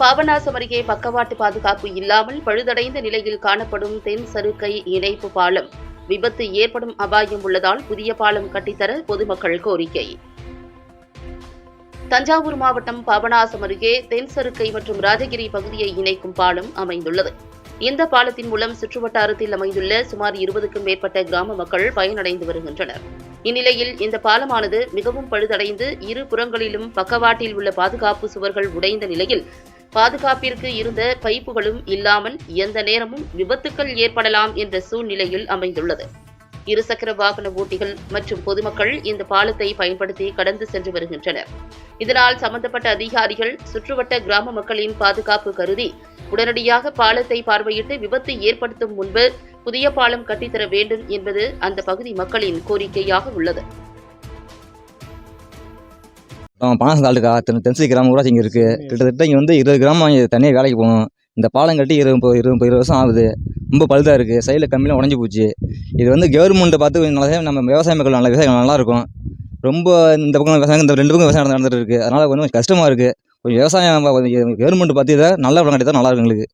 பாபநாசம் அருகே பக்கவாட்டு பாதுகாப்பு இல்லாமல் பழுதடைந்த நிலையில் காணப்படும் தென் சருக்கை இணைப்பு பாலம். விபத்து ஏற்படும் அபாயம் உள்ளதால் புதிய பாலம் கட்டித்தர பொதுமக்கள் கோரிக்கை. தஞ்சாவூர் மாவட்டம் பாபநாசம் அருகே தென் சருக்கை மற்றும் ராஜகிரி பகுதியை இணைக்கும் பாலம் அமைந்துள்ளது. இந்த பாலத்தின் மூலம் சுற்றுவட்டாரத்தில் அமைந்துள்ள சுமார் இருபதுக்கும் மேற்பட்ட கிராம மக்கள் பயனடைந்து வருகின்றனர். இந்நிலையில் இந்த பாலமானது மிகவும் பழுதடைந்து இரு புறங்களிலும் பக்கவாட்டில் உள்ள பாதுகாப்பு சுவர்கள் உடைந்த நிலையில் பாதுகாப்பிற்கு இருந்த பைப்புகளும் இல்லாமல் எந்த நேரமும் விபத்துக்கள் ஏற்படலாம் என்ற சூழ்நிலையில் அமைந்துள்ளது. இருசக்கர வாகன ஓட்டிகள் மற்றும் பொதுமக்கள் இந்த பாலத்தை பயன்படுத்தி கடந்து சென்று வருகின்றனர். இதனால் சம்பந்தப்பட்ட அதிகாரிகள் சுற்றுவட்ட கிராம மக்களின் பாதுகாப்பு கருதி உடனடியாக பாலத்தை பார்வையிட்டு விபத்து ஏற்படுத்தும் முன்பு புதிய பாலம் கட்டித்தர வேண்டும் என்பது அந்த பகுதி மக்களின் கோரிக்கையாக உள்ளது. பணம் தென் தென்சி கிராம ஊராட்சி இங்கே இருக்குது கிட்டத்தட்ட இங்கே வந்து இருபது கிராமம் தனியாக வேலைக்கு போகணும். இந்த பாலம் கட்டி இருபது முப்பது இருபது இருபது வருஷம் ஆகுது. ரொம்ப பழுதாக இருக்குது சைடில் கம்மியில் உடஞ்சி போச்சு. இது வந்து கவர்மெண்ட்டை பார்த்து கொஞ்சம் நல்லா நம்ம விவசாய மக்கள் நல்ல விவசாயம் நல்லா இருக்கும். ரொம்ப இந்த பக்கம் விவசாயம் இந்த ரெண்டு பக்கம் விவசாயம் நடந்துட்டு இருக்குது அதனால் கொஞ்சம் கஷ்டமாக இருக்குது கொஞ்சம் விவசாயம் கவர்மெண்ட் பார்த்து இதை நல்ல படம் கட்டி தான் நல்லா இருக்கும் எங்களுக்கு.